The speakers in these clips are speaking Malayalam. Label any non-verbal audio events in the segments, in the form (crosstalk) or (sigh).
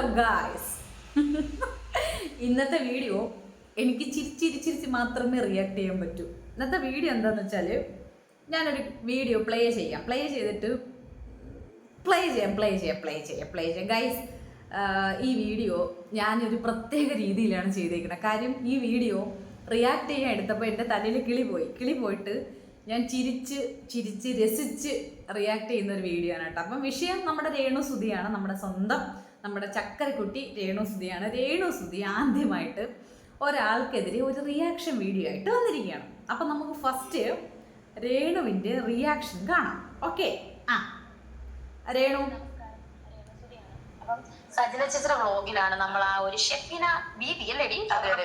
ഹലോ ഗായ്സ് (laughs) ഇന്നത്തെ വീഡിയോ എനിക്ക് ചിരിച്ചിരിച്ചിരിച്ച് മാത്രമേ റിയാക്ട് ചെയ്യാൻ പറ്റൂ. ഇന്നത്തെ വീഡിയോ എന്താണെന്ന് വെച്ചാൽ ഞാനൊരു വീഡിയോ പ്ലേ ചെയ്യാം. പ്ലേ ചെയ്തിട്ട് പ്ലേ ചെയ്യാം പ്ലേ ചെയ്യാം പ്ലേ ചെയ്യാം പ്ലേ ചെയ്യാം. ഗൈസ് ഈ വീഡിയോ ഞാനൊരു പ്രത്യേക രീതിയിലാണ് ചെയ്തേക്കുന്നത്. കാര്യം ഈ വീഡിയോ റിയാക്ട് ചെയ്യാൻ എടുത്തപ്പോൾ എന്റെ തലയിൽ കിളി പോയി. കിളി പോയിട്ട് ഞാൻ ചിരിച്ച് ചിരിച്ച് രസിച്ച് റിയാക്ട് ചെയ്യുന്ന ഒരു വീഡിയോ ആണ് കേട്ടോ. അപ്പം വിഷയം നമ്മുടെ രേണു സുധിയാണ് നമ്മുടെ സ്വന്തം നമ്മുടെ ചക്കരക്കുട്ടി രേണു സുധിയാണ് രേണു സുധി ആദ്യമായിട്ട് ഒരാൾക്കെതിരെ ഒരു റിയാക്ഷൻ വീഡിയോ ആയിട്ട് വന്നിരിക്കുകയാണ്. അപ്പം നമുക്ക് ഫസ്റ്റ് രേണുവിന്റെ റിയാക്ഷൻ കാണാം. ഓക്കെ ആ. രേണു? സജന ചിത്ര വ്ലോഗിലാണ് നമ്മൾ ആ ഒരു ഷെഫിന ബീബി അല്ലേ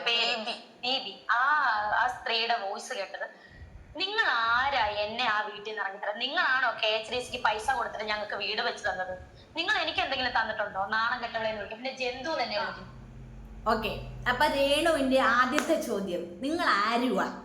ബേബി. ബീബി. ആ ആ സ്ത്രീയുടെ വോയിസ് കേട്ടത്. നിങ്ങൾ ആരാ എന്നെ ആ വീട്ടിൽ നിന്ന് ഇറങ്ങി തരാം നിങ്ങളാണോ കെ എച്ച് ഡി സിക്ക് പൈസ കൊടുത്തിട്ട് ഞങ്ങൾക്ക് വീട് വെച്ച് തന്നത്? നിങ്ങൾ എനിക്ക് എന്തെങ്കിലും തന്നിട്ടുണ്ടോ? നാണം കെട്ടവളെ വിളിക്കും. പിന്നെ ജന്തു തന്നെ വിളിക്കും. ഓക്കെ. അപ്പൊ രേണുവിന്റെ ആദ്യത്തെ ചോദ്യം. നിങ്ങൾ ആരുവാ?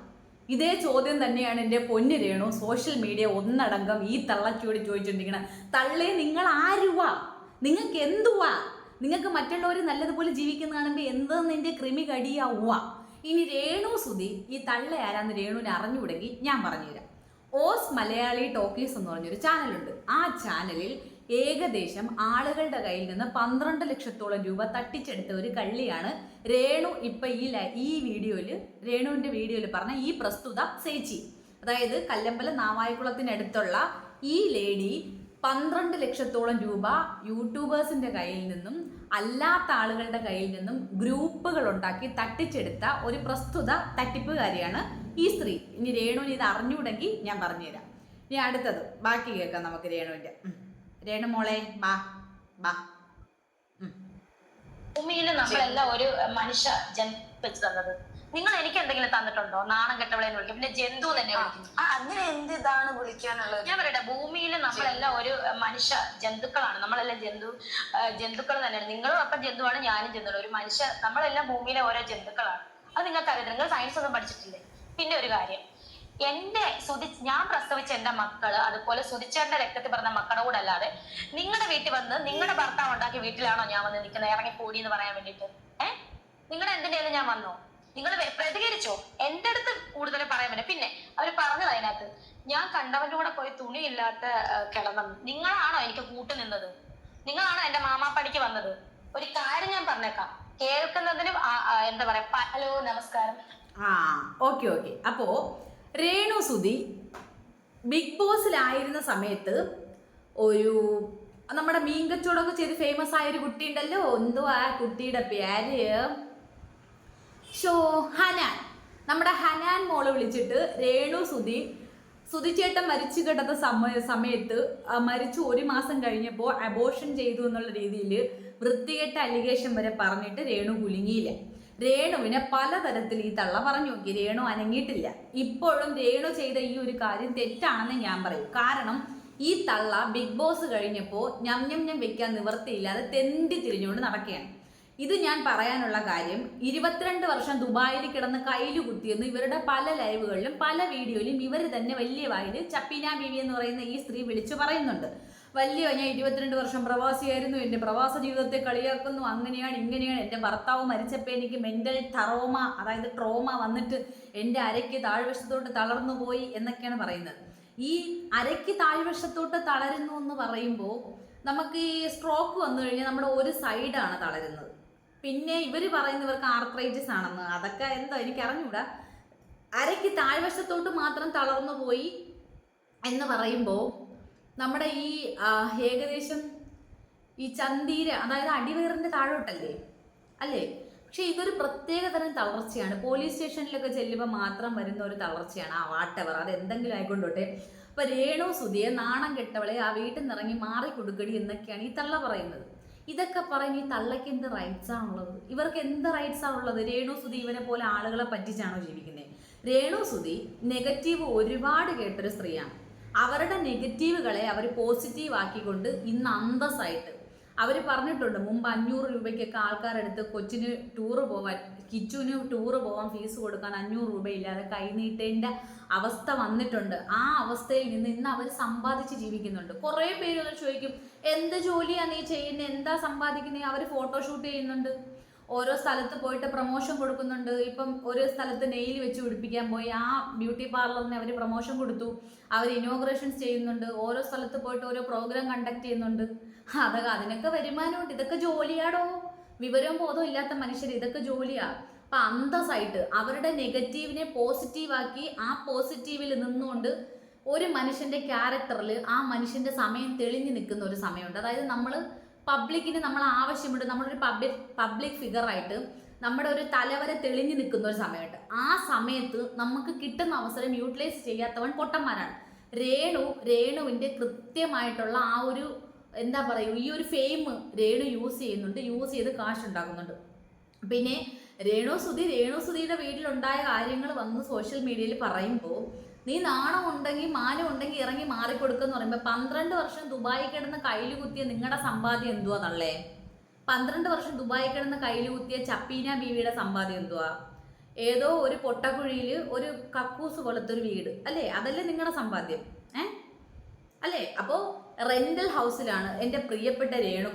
ഇതേ ചോദ്യം തന്നെയാണ് എന്റെ പൊന്നു രേണു സോഷ്യൽ മീഡിയ ഒന്നടങ്കം ഈ തള്ളച്ചോട് ചോദിച്ചിട്ടുണ്ടെങ്കിൽ തള്ളേ നിങ്ങൾ ആരുവാ? നിങ്ങൾക്ക് എന്തുവാ? നിങ്ങൾക്ക് മറ്റുള്ളവർ നല്ലതുപോലെ ജീവിക്കുന്ന കാണുമ്പോൾ എന്ത് കൃമി കടിയാവുക ഇനി രേണു സുധി ഈ തള്ള ആരാന്ന് രേണുവിനെ അറിഞ്ഞുകൂടെങ്കിൽ ഞാൻ പറഞ്ഞുതരാം. ഓസ് മലയാളി ടോക്കീസ് എന്ന് പറഞ്ഞൊരു ചാനലുണ്ട്. ആ ചാനലിൽ ഏകദേശം ആളുകളുടെ കയ്യിൽ നിന്ന് പന്ത്രണ്ട് ലക്ഷത്തോളം രൂപ തട്ടിച്ചെടുത്ത ഒരു കള്ളിയാണ് രേണു ഇപ്പൊ ഈ ഈ വീഡിയോയിൽ രേണുവിന്റെ വീഡിയോയിൽ പറഞ്ഞ ഈ പ്രസ്തുത സേച്ചി അതായത് കല്ലമ്പലം നാവായിക്കുളത്തിനടുത്തുള്ള ഈ ലേഡി പന്ത്രണ്ട് ലക്ഷത്തോളം രൂപ യൂട്യൂബേഴ്സിന്റെ കയ്യിൽ നിന്നും അല്ലാത്ത ആളുകളുടെ കയ്യിൽ നിന്നും ഗ്രൂപ്പുകൾ ഉണ്ടാക്കി തട്ടിച്ചെടുത്ത ഒരു പ്രസ്തുത തട്ടിപ്പുകാരിയാണ് ഈ സ്ത്രീ. ഇനി രേണുവിന് ഇത് അറിഞ്ഞുകൂടെങ്കിൽ ഞാൻ പറഞ്ഞുതരാം. ഇനി അടുത്തത്. ബാക്കി കേൾക്കാം നമുക്ക് രേണുവിന്റെ. ഉം. രേണു മോളെ ബാ ബാ. ഭൂമിയിൽ നമ്മളെല്ലാം ഒരു മനുഷ്യ ജന്തു വെച്ച് തന്നത്. നിങ്ങൾ എനിക്ക് എന്തെങ്കിലും തന്നിട്ടുണ്ടോ? നാണം കെട്ടവളെ എന്ന് വിളിക്കും. പിന്നെ ജന്തു തന്നെ അങ്ങനെ എന്ത് ഇതാണ് വിളിക്കാനുള്ളത്? ഞാൻ പറയട്ടെ ഭൂമിയിൽ നമ്മളെല്ലാം ഒരു മനുഷ്യ ജന്തുക്കളാണ്. നമ്മളെല്ലാം ജന്തു ജന്തുക്കൾ തന്നെയാണ്. നിങ്ങളും അപ്പൊ ജന്തുവാണ് ഞാനും ജന്തുവാണ്. ഒരു മനുഷ്യ നമ്മളെല്ലാം ഭൂമിയിലെ ഓരോ ജന്തുക്കളാണ്. അത് നിങ്ങൾക്ക് അറിയാം നിങ്ങൾ സയൻസ് ഒന്നും പഠിച്ചിട്ടില്ലേ? പിന്നെ ഒരു കാര്യം. എന്റെ സുതി ഞാൻ പ്രസവിച്ച എന്റെ മക്കൾ അതുപോലെ സുതിച്ചേട്ടന്റെ രക്തത്തിൽ പറഞ്ഞ മക്കളുടെ കൂടെ അല്ലാതെ നിങ്ങളുടെ വീട്ടിൽ വന്ന് നിങ്ങളുടെ ഭർത്താവ് ഉണ്ടാക്കിയ വീട്ടിലാണോ ഞാൻ വന്ന് നിൽക്കുന്നത് ഇറങ്ങി കൂടി എന്ന് പറയാൻ വേണ്ടിട്ട് ഏഹ് നിങ്ങളുടെ എന്തിന്റെ ഞാൻ വന്നോ? നിങ്ങൾ പ്രതികരിച്ചോ? എന്റെ അടുത്ത് കൂടുതൽ പറയാൻ പറ്റും പിന്നെ അവർ പറഞ്ഞത് അതിനകത്ത് ഞാൻ കണ്ടവന്റെ കൂടെ പോയി തുണിയില്ലാത്ത ആ, കിടന്നത് നിങ്ങളാണോ എനിക്ക് കൂട്ടു നിന്നത്? നിങ്ങളാണോ എന്റെ മാമാപ്പടിക്ക് വന്നത്? ഒരു കാര്യം ഞാൻ പറഞ്ഞേക്കാം. കേൾക്കുന്നതിനും എന്താ പറയാ ഹലോ നമസ്കാരം. ആ ഓക്കെ ഓക്കെ. അപ്പോ രേണു സുധി ബിഗ് ബോസിലായിരുന്ന സമയത്ത് ഒരു നമ്മുടെ മീൻ കച്ചവടമൊക്കെ ചെയ്ത് ഫേമസ് ആയ ഒരു കുട്ടി ഉണ്ടല്ലോ എന്തോ ആ കുട്ടിയുടെ പേര്? ഷോ ഹനാൻ. നമ്മുടെ ഹനാൻ മോൾ വിളിച്ചിട്ട് രേണു സുധി സുധിച്ചേട്ടൻ മരിച്ചു കിടന്ന സമയ സമയത്ത് മരിച്ചു ഒരു മാസം കഴിഞ്ഞപ്പോൾ അബോഷൻ ചെയ്തു എന്നുള്ള രീതിയിൽ വൃത്തികെട്ട അലിഗേഷൻ വരെ പറഞ്ഞിട്ട് രേണു കുലുങ്ങിയില്ല. രേണുവിനെ പലതരത്തിൽ ഈ തള്ള പറഞ്ഞു നോക്കി. രേണു അനങ്ങിയിട്ടില്ല. ഇപ്പോഴും രേണു ചെയ്ത ഈ ഒരു കാര്യം തെറ്റാണെന്ന് ഞാൻ പറയും. കാരണം ഈ തള്ള ബിഗ് ബോസ് കഴിഞ്ഞപ്പോൾ ഞം ഞം ഞം വെക്കാൻ നിവർത്തിയില്ലാതെ തെണ്ടി തിരിഞ്ഞുകൊണ്ട് നടക്കുകയാണ്. ഇത് ഞാൻ പറയാനുള്ള കാര്യം ഇരുപത്തിരണ്ട് വർഷം ദുബായിൽ കിടന്ന് കയ്യിൽ കുത്തിയെന്ന് ഇവരുടെ പല ലൈവുകളിലും പല വീഡിയോയിലും ഇവർ തന്നെ വലിയ വായിൽ ചപ്പീന ബീവി എന്ന് പറയുന്ന ഈ സ്ത്രീ വിളിച്ചു പറയുന്നുണ്ട്. വലിയ ഞാൻ ഇരുപത്തിരണ്ട് വർഷം പ്രവാസിയായിരുന്നു. എന്റെ പ്രവാസ ജീവിതത്തെ കളിയാക്കുന്നു. അങ്ങനെയാണ് ഇങ്ങനെയാണ്. എന്റെ ഭർത്താവ് മരിച്ചപ്പോൾ എനിക്ക് മെന്റൽ ട്രോമ അതായത് ട്രോമ വന്നിട്ട് എന്റെ അരയ്ക്ക് താഴ്വശത്തോട്ട് തളർന്നു പോയി എന്നൊക്കെയാണ് പറയുന്നത്. ഈ അരയ്ക്ക് താഴ്വശത്തോട്ട് തളരുന്നു എന്ന് പറയുമ്പോൾ നമുക്ക് ഈ സ്ട്രോക്ക് വന്നു കഴിഞ്ഞാൽ നമ്മുടെ ഒരു സൈഡാണ് തളരുന്നത്. പിന്നെ ഇവർ പറയുന്നവർക്ക് ആർത്രൈറ്റിസ് ആണെന്ന്. അതൊക്കെ എന്തോ എനിക്ക് അറിഞ്ഞൂടാ. അരയ്ക്ക് താഴ്വശത്തോട്ട് മാത്രം തളർന്നു പോയി എന്ന് പറയുമ്പോൾ നമ്മുടെ ഈ ഏകദേശം ഈ ചന്തീര അതായത് അടിവേറിന്റെ താഴോട്ടല്ലേ? അല്ലേ? പക്ഷെ ഇതൊരു പ്രത്യേക തരം തളർച്ചയാണ്. പോലീസ് സ്റ്റേഷനിലൊക്കെ ചെല്ലുമ്പോൾ മാത്രം വരുന്ന ഒരു തളർച്ചയാണ്. ആ വാട്ടവർ അത് എന്തെങ്കിലും ആയിക്കൊണ്ടോട്ടെ. അപ്പൊ രേണു സുധിയെ നാണം കെട്ടവളെ ആ വീട്ടിൽ നിന്ന് ഇറങ്ങി മാറി കൊടുക്കടി എന്നൊക്കെയാണ് ഈ തള്ള പറയുന്നത്. ഇതൊക്കെ പറഞ്ഞ് ഈ തള്ളയ്ക്ക് എന്ത് റൈറ്റ്സ് ആണുള്ളത്? ഇവർക്ക് എന്ത് റൈറ്റ്സ് ആണുള്ളത്? രേണു സുധി ഇവനെ പോലെ ആളുകളെ പറ്റിച്ചാണോ ജീവിക്കുന്നത് രേണു സുധി നെഗറ്റീവ് ഒരുപാട് കേട്ടൊരു സ്ത്രീയാണ്. അവരുടെ നെഗറ്റീവുകളെ അവർ പോസിറ്റീവ് ആക്കിക്കൊണ്ട് ഇന്ന് അന്തസ്സായിട്ട് അവർ പറഞ്ഞിട്ടുണ്ട് മുമ്പ് അഞ്ഞൂറ് രൂപയ്ക്കൊക്കെ ആൾക്കാരെടുത്ത് കൊച്ചിന് ടൂറ് പോകാൻ കിച്ചുവിന് ടൂറ് പോകാൻ ഫീസ് കൊടുക്കാൻ അഞ്ഞൂറ് രൂപയില്ലാതെ കൈനീട്ടേണ്ട അവസ്ഥ വന്നിട്ടുണ്ട്. ആ അവസ്ഥയിൽ നിന്ന് ഇന്ന് അവർ സമ്പാദിച്ച് ജീവിക്കുന്നുണ്ട്. കുറേ പേര് ചോദിക്കും എന്ത് ജോലിയാണ് നീ ചെയ്യുന്നത് എന്താ സമ്പാദിക്കുന്നത് അവർ ഫോട്ടോഷൂട്ട് ചെയ്യുന്നുണ്ട്. ഓരോ സ്ഥലത്ത് പോയിട്ട് പ്രൊമോഷൻ കൊടുക്കുന്നുണ്ട്. ഇപ്പം ഒരു സ്ഥലത്ത് നെയിൽ വെച്ച് പിടിപ്പിക്കാൻ പോയി. ആ ബ്യൂട്ടി പാർലറിന് അവർ പ്രൊമോഷൻ കൊടുത്തു. അവർ ഇനോഗ്രേഷൻസ് ചെയ്യുന്നുണ്ട്. ഓരോ സ്ഥലത്ത് പോയിട്ട് ഓരോ പ്രോഗ്രാം കണ്ടക്ട് ചെയ്യുന്നുണ്ട്. അതൊക്കെ അതിനൊക്കെ വരുമാനമുണ്ട്. ഇതൊക്കെ ജോലിയാടോ? വിവരവും ബോധവും ഇല്ലാത്ത മനുഷ്യർ ഇതൊക്കെ ജോലിയാ. അപ്പൊ അന്തസ്സായിട്ട് അവരുടെ നെഗറ്റീവിനെ പോസിറ്റീവാക്കി ആ പോസിറ്റീവിൽ നിന്നുകൊണ്ട് ഒരു മനുഷ്യന്റെ ക്യാരക്ടറിൽ ആ മനുഷ്യന്റെ സമയം തെളിഞ്ഞു നിൽക്കുന്ന ഒരു സമയമുണ്ട്. അതായത് നമ്മൾ പബ്ലിക്കിന് നമ്മൾ ആവശ്യമുണ്ട്. നമ്മളൊരു പബ്ലിക് പബ്ലിക് ഫിഗറായിട്ട് നമ്മുടെ ഒരു തലവരെ തെളിഞ്ഞു നിൽക്കുന്ന ഒരു സമയമുണ്ട്. ആ സമയത്ത് നമുക്ക് കിട്ടുന്ന അവസരം യൂട്ടിലൈസ് ചെയ്യാത്തവൻ പൊട്ടന്മാരാണ്. രേണു രേണുവിന്റെ കൃത്യമായിട്ടുള്ള ആ ഒരു എന്താ പറയുക ഈ ഒരു ഫെയിം രേണു യൂസ് ചെയ്യുന്നുണ്ട്. യൂസ് ചെയ്ത് കാശ് ഉണ്ടാക്കുന്നുണ്ട്. പിന്നെ രേണു സുധി രേണു സുധിയുടെ വീട്ടിലുണ്ടായ കാര്യങ്ങൾ വന്ന് സോഷ്യൽ മീഡിയയിൽ പറയുമ്പോൾ നീ നാണം ഉണ്ടെങ്കിൽ മാനം ഉണ്ടെങ്കിൽ ഇറങ്ങി മാറിക്കൊടുക്കെന്ന് പറയുമ്പോൾ പന്ത്രണ്ട് വർഷം ദുബായി കിടന്ന് കയ്യിൽ കുത്തിയ നിങ്ങളുടെ സമ്പാദ്യം എന്തുവാ തള്ളേ? പന്ത്രണ്ട് വർഷം ദുബായി കിടന്ന് കയ്യിൽ കുത്തിയ ചപ്പീന ബീവിയുടെ സമ്പാദ്യം എന്തുവാ? ഏതോ ഒരു പൊട്ടക്കുഴിയിൽ ഒരു കക്കൂസ് പോലത്തെ ഒരു വീട്. അല്ലേ? അതല്ലേ നിങ്ങളുടെ സമ്പാദ്യം. ഏ? അല്ലേ? അപ്പോൾ റെന്റൽ ഹൗസിലാണ് എന്റെ പ്രിയപ്പെട്ട രേണു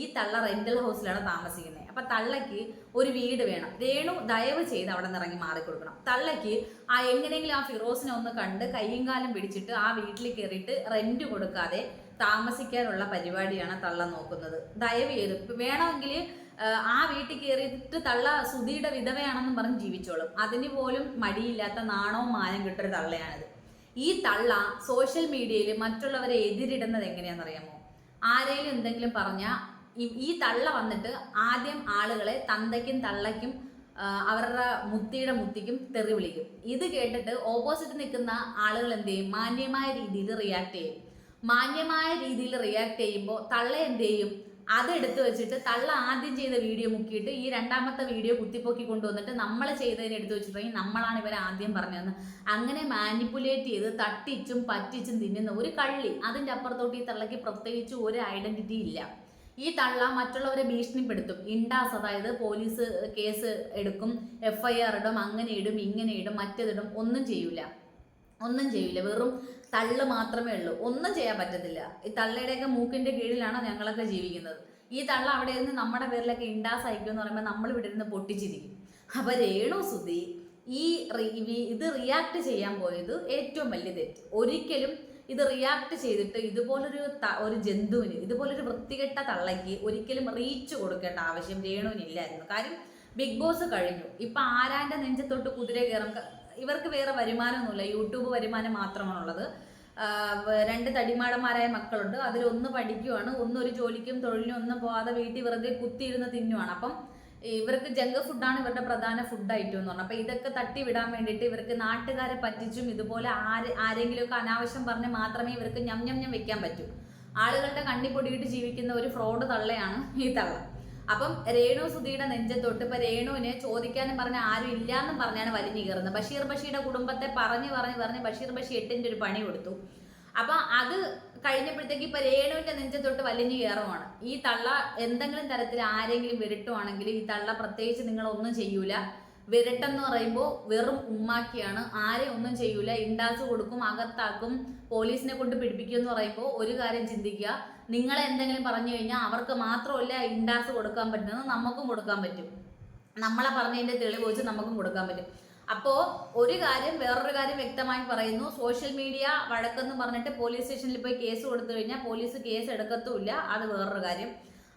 ഈ തള്ള റെന്റൽ ഹൗസിലാണ് താമസിക്കുന്നത്. അപ്പം തള്ളയ്ക്ക് ഒരു വീട് വേണം. രേണു ദയവ് ചെയ്ത് അവിടെ നിന്ന് ഇറങ്ങി മാറിക്കൊടുക്കണം തള്ളയ്ക്ക് ആ എങ്ങനെയെങ്കിലും ആ ഫിറോസിനെ ഒന്ന് കണ്ട് കയ്യും കാലം പിടിച്ചിട്ട് ആ വീട്ടിൽ കയറിയിട്ട് റെന്റ് കൊടുക്കാതെ താമസിക്കാനുള്ള പരിപാടിയാണ് തള്ള നോക്കുന്നത്. ദയവ് ചെയ്ത് വേണമെങ്കിൽ ആ വീട്ടിൽ കയറിയിട്ട് തള്ള സുധിയുടെ വിധവയാണെന്നും പറഞ്ഞ് ജീവിച്ചോളും. അതിന് പോലും മടിയില്ലാത്ത നാണവും മാനം കിട്ടൊരു തള്ളയാണിത്. ഈ തള്ള സോഷ്യൽ മീഡിയയിൽ മറ്റുള്ളവരെ എതിരിടുന്നത് എങ്ങനെയാണെന്നറിയാമോ ആരെങ്കിലും എന്തെങ്കിലും പറഞ്ഞാൽ ഈ തള്ള വന്നിട്ട് ആദ്യം ആളുകളെ തന്തയ്ക്കും തള്ളയ്ക്കും അവരുടെ മുത്തിയുടെ മുത്തിക്കും തെറി വിളിക്കും. ഇത് കേട്ടിട്ട് ഓപ്പോസിറ്റ് നിൽക്കുന്ന ആളുകൾ എന്ത് ചെയ്യും? മാന്യമായ രീതിയിൽ റിയാക്ട് ചെയ്യും. മാന്യമായ രീതിയിൽ റിയാക്ട് ചെയ്യുമ്പോൾ തള്ള എന്ത് ചെയ്യും? അതെടുത്ത് വെച്ചിട്ട് തള്ള ആദ്യം ചെയ്ത വീഡിയോ മുക്കിയിട്ട് ഈ രണ്ടാമത്തെ വീഡിയോ കുത്തിപ്പൊക്കി കൊണ്ടുവന്നിട്ട് നമ്മൾ ചെയ്തതിനെ എടുത്ത് വെച്ചിട്ടുണ്ടെങ്കിൽ നമ്മളാണ് ഇവരെ ആദ്യം പറഞ്ഞതെന്ന്. അങ്ങനെ മാനിപ്പുലേറ്റ് ചെയ്ത് തട്ടിച്ചും പറ്റിച്ചും തിന്നുന്ന ഒരു കള്ളി. അതിന്റെ അപ്പുറത്തോട്ട് ഈ തള്ളയ്ക്ക് പ്രത്യേകിച്ച് ഒരു ഐഡന്റിറ്റി ഇല്ല. ഈ തള്ള മറ്റുള്ളവരെ ഭീഷണിപ്പെടുത്തും. ഇൻഡാസ് അതായത് പോലീസ് കേസ് എടുക്കും എഫ് ഐ ആർ ഇടും അങ്ങനെ ഇടും ഇങ്ങനെ ഇടും മറ്റേതിടും ഒന്നും ചെയ്യൂല. ഒന്നും ചെയ്യൂല. വെറും തള്ള് മാത്രമേ ഉള്ളൂ. ഒന്നും ചെയ്യാൻ പറ്റത്തില്ല. ഈ തള്ളയുടെയൊക്കെ മൂക്കിന്റെ കീഴിലാണ് ഞങ്ങളൊക്കെ ജീവിക്കുന്നത്. ഈ തള്ള അവിടെ ഇരുന്ന് നമ്മുടെ പേരിലൊക്കെ ഇണ്ടാസ് അയക്കും എന്ന് പറയുമ്പോൾ നമ്മൾ ഇവിടെ ഇരുന്ന് പൊട്ടിച്ചിരിക്കും. അപ്പൊ രേണു സുധി ഈ ഇത് റിയാക്ട് ചെയ്യാൻ പോയത് ഏറ്റവും വലിയ തെറ്റ്. ഒരിക്കലും ഇത് റിയാക്ട് ചെയ്തിട്ട് ഇതുപോലൊരു ഒരു ജന്തുവിന് ഇതുപോലൊരു വൃത്തികെട്ട തള്ളയ്ക്ക് ഒരിക്കലും റീച്ച് കൊടുക്കേണ്ട ആവശ്യം രേണുവിനില്ലായിരുന്നു കാര്യം ബിഗ് ബോസ് കഴിഞ്ഞു. ഇപ്പൊ ആരാന്റെ നെഞ്ചത്തൊട്ട് കുതിര കയറും ഇവർക്ക് വേറെ വരുമാനമൊന്നുമില്ല. യൂട്യൂബ് വരുമാനം മാത്രമാണുള്ളത്. രണ്ട് തടിമാടന്മാരായ മക്കളുണ്ട്. അതിലൊന്ന് പഠിക്കുവാണ് ഒന്നൊരു ജോലിക്കും തൊഴിലിനും ഒന്നും പോവാതെ വീട്ടിൽ വെറുതെ കുത്തിയിരുന്ന് തിന്നുവാണ്. അപ്പം ഇവർക്ക് ജങ്ക് ഫുഡാണ് ഇവരുടെ പ്രധാന ഫുഡ് ഐറ്റം എന്ന് പറഞ്ഞാൽ അപ്പൊ ഇതൊക്കെ തട്ടി വിടാൻ വേണ്ടിയിട്ട് ഇവർക്ക് നാട്ടുകാരെ പറ്റിച്ചും ഇതുപോലെ ആര് ആരെങ്കിലുമൊക്കെ അനാവശ്യം പറഞ്ഞ് മാത്രമേ ഇവർക്ക് ഞം ഞം ഞം വെക്കാൻ പറ്റൂ. ആളുകളുടെ കണ്ണി പൊടിയിട്ട് ജീവിക്കുന്ന ഒരു ഫ്രോഡ് തള്ളയാണ് ഈ തള്ള. അപ്പം രേണു സുധിയുടെ നെഞ്ചത്തൊട്ട് ഇപ്പൊ രേണുവിനെ ചോദിക്കാനും പറഞ്ഞ ആരും ഇല്ലാന്നും പറഞ്ഞാണ് വലിഞ്ഞു കയറുന്നത്. ബഷീർ ബഷിയുടെ കുടുംബത്തെ പറഞ്ഞു പറഞ്ഞു പറഞ്ഞ് ബഷീർ ബഷി എട്ടിന്റെ ഒരു പണി കൊടുത്തു. അപ്പൊ അത് കഴിഞ്ഞപ്പോഴത്തേക്ക് ഇപ്പൊ രേണുവിന്റെ നെഞ്ചത്തൊട്ട് വലിഞ്ഞു കയറുവാണ്. ഈ തള്ള എന്തെങ്കിലും തരത്തിൽ ആരെങ്കിലും വിരട്ടുവാണെങ്കിൽ ഈ തള്ള പ്രത്യേകിച്ച് നിങ്ങൾ ഒന്നും ചെയ്യൂല. വിരട്ടെന്ന് പറയുമ്പോൾ വെറും ഉമ്മാക്കിയാണ്. ആരെ ഒന്നും ചെയ്യൂല. ഇണ്ടാസ് കൊടുക്കും അകത്താക്കും പോലീസിനെ കൊണ്ട് പിടിപ്പിക്കും എന്ന് പറയുമ്പോൾ ഒരു കാര്യം ചിന്തിക്കുക. നിങ്ങളെ എന്തെങ്കിലും പറഞ്ഞു കഴിഞ്ഞാൽ അവർക്ക് മാത്രമല്ല ഇണ്ടാസ് കൊടുക്കാൻ പറ്റുന്നത് നമുക്കും കൊടുക്കാൻ പറ്റും. നമ്മളെ പറഞ്ഞതിന്റെ തെളിവ് വെച്ച് നമുക്കും കൊടുക്കാൻ പറ്റും. അപ്പോൾ ഒരു കാര്യം വേറൊരു കാര്യം വ്യക്തമായി പറയുന്നു. സോഷ്യൽ മീഡിയ വഴക്കെന്ന് പറഞ്ഞിട്ട് പോലീസ് സ്റ്റേഷനിൽ പോയി കേസ് കൊടുത്തു കഴിഞ്ഞാൽ പോലീസ് കേസ് എടുക്കത്തുമില്ല. അത് വേറൊരു കാര്യം.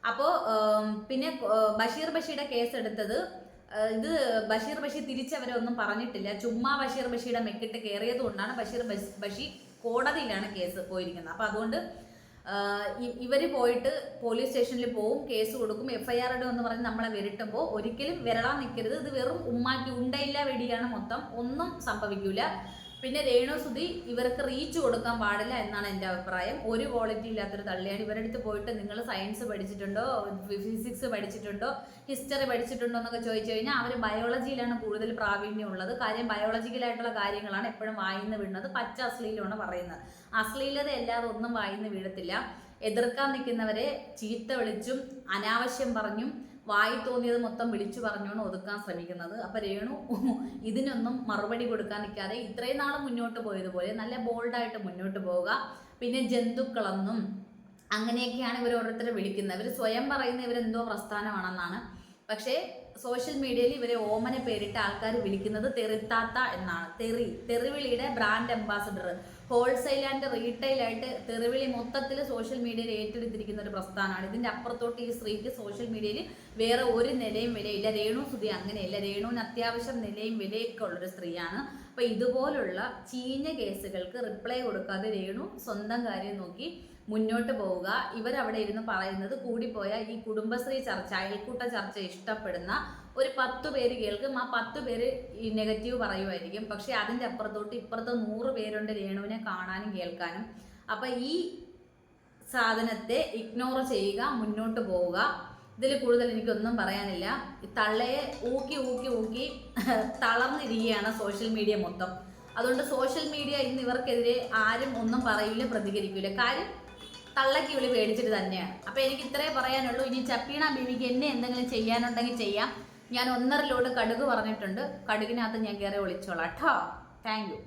അപ്പോൾ പിന്നെ ബഷീർ ബഷിയുടെ കേസ് എടുത്തത് ഇത് ബഷീർ ബഷീർ തിരിച്ചവരെ ഒന്നും പറഞ്ഞിട്ടില്ല. ചുമ്മാ ബഷീർ ബഷിയുടെ മെക്കിട്ട് കയറിയത് കൊണ്ടാണ് ബഷീർ ബഷി കോടതിയിലാണ് കേസ് പോയിരിക്കുന്നത്. അപ്പോൾ അതുകൊണ്ട് ഇവർ പോയിട്ട് പോലീസ് സ്റ്റേഷനിൽ പോവും കേസ് കൊടുക്കും എഫ്ഐആർ ഇടും എന്ന് പറഞ്ഞ് നമ്മളെ വിരട്ടുമ്പോൾ ഒരിക്കലും വിരളാൻ നിൽക്കരുത്. ഇത് വെറും ഉമ്മാക്കി ഉണ്ടയില്ല വെടിയാണ് മൊത്തം. ഒന്നും സംഭവിക്കൂല. പിന്നെ രേണു സുധി ഇവർക്ക് റീച്ച് കൊടുക്കാൻ പാടില്ല എന്നാണ് എന്റെ അഭിപ്രായം. ഒരു ക്വാളിറ്റി ഇല്ലാത്തൊരു തള്ളിയാണ്. ഇവരുടെ അടുത്ത് പോയിട്ട് നിങ്ങൾ സയൻസ് പഠിച്ചിട്ടുണ്ടോ? ഫിസിക്സ് പഠിച്ചിട്ടുണ്ടോ? ഹിസ്റ്ററി പഠിച്ചിട്ടുണ്ടോ എന്നൊക്കെ ചോദിച്ചു കഴിഞ്ഞാൽ അവർ ബയോളജിയിലാണ് കൂടുതൽ പ്രാവീണ്യം ഉള്ളത്. കാര്യം ബയോളജിക്കലായിട്ടുള്ള കാര്യങ്ങളാണ് എപ്പോഴും വായിന്ന് വീഴുന്നത് പച്ച അശ്ലീലമാണ് പറയുന്നത്. അശ്ലീലത എല്ലാവരും ഒന്നും വായിന്ന് വീഴത്തില്ല എതിർക്കാൻ നിൽക്കുന്നവരെ ചീത്ത വിളിച്ചും അനാവശ്യം പറഞ്ഞും വായി തോന്നിയത് മൊത്തം വിളിച്ചു പറഞ്ഞുകൊണ്ട് ഒതുക്കാൻ ശ്രമിക്കുന്നത്. അപ്പൊ രേണു ഇതിനൊന്നും മറുപടി കൊടുക്കാൻ നിൽക്കാതെ ഇത്രയും നാൾ മുന്നോട്ട് പോയതുപോലെ നല്ല ബോൾഡായിട്ട് മുന്നോട്ട് പോവുക. പിന്നെ ജന്തുക്കളെന്നും അങ്ങനെയൊക്കെയാണ് ഇവർ ഓരോരുത്തരെ വിളിക്കുന്നത്. ഇവർ സ്വയം പറയുന്ന ഇവരെന്തോ പ്രസ്ഥാനമാണെന്നാണ്. പക്ഷേ സോഷ്യൽ മീഡിയയിൽ ഇവരെ ഓമന പേരിട്ട് ആൾക്കാർ വിളിക്കുന്നത് തെറിത്താത്ത എന്നാണ്. തെറി. തെറിവിളിയുടെ brand ambassador wholesale and retail ആയിട്ട് തെറിവിളി മൊത്തത്തിൽ സോഷ്യൽ മീഡിയയിൽ ഏറ്റെടുത്തിരിക്കുന്ന ഒരു പ്രസ്ഥാനമാണ്. ഇതിന്റെ അപ്പുറത്തോട്ട് ഈ സ്ത്രീക്ക് സോഷ്യൽ മീഡിയയിൽ വേറെ ഒരു നിലയും വിലയില്ല. രേണു സുധി അങ്ങനെയല്ല. രേണുവിന് അത്യാവശ്യം നിലയും വിലയൊക്കെ ഉള്ളൊരു സ്ത്രീയാണ്. അപ്പൊ ഇതുപോലുള്ള ചീഞ്ഞ കേസുകൾക്ക് റിപ്ലൈ കൊടുക്കാതെ രേണു സ്വന്തം കാര്യം നോക്കി മുന്നോട്ട് പോവുക. ഇവരവിടെ ഇരുന്ന് പറയുന്നത് കൂടിപ്പോയ ഈ കുടുംബശ്രീ ചർച്ച അയൽക്കൂട്ട ചർച്ച ഇഷ്ടപ്പെടുന്ന ഒരു പത്ത് പേര് കേൾക്കും. ആ പത്ത് പേര് ഈ നെഗറ്റീവ് പറയുമായിരിക്കും. പക്ഷെ അതിന്റെ അപ്പുറത്തോട്ട് ഇപ്പുറത്ത് നൂറ് പേരുണ്ട് രേണുവിനെ കാണാനും കേൾക്കാനും. അപ്പം ഈ സാധനത്തെ ഇഗ്നോർ ചെയ്യുക മുന്നോട്ട് പോവുക. ഇതിൽ കൂടുതൽ എനിക്കൊന്നും പറയാനില്ല. തള്ളയെ ഊക്കി ഊക്കി ഊക്കി തളർന്നിരിക്കുകയാണ് സോഷ്യൽ മീഡിയ മൊത്തം. അതുകൊണ്ട് സോഷ്യൽ മീഡിയ ഇന്ന് ഇവർക്കെതിരെ ആരും ഒന്നും പറയില്ല പ്രതികരിക്കില്ല കാര്യം തള്ളക്ക് വിളി പേടിച്ചിട്ട് തന്നെയാണ്. അപ്പൊ എനിക്ക് ഇത്രേ പറയാനുള്ളൂ. ഇനി ചപ്പീണ ബീവിക്ക് എന്നെ എന്തെങ്കിലും ചെയ്യാനുണ്ടെങ്കിൽ ചെയ്യാം. ഞാൻ ഒന്നര ലോഡ് കടുക് പറഞ്ഞിട്ടുണ്ട്. കടുകിനകത്ത് ഞാൻ കയറി ഒളിച്ചോളാം. കേട്ടോ താങ്ക് യു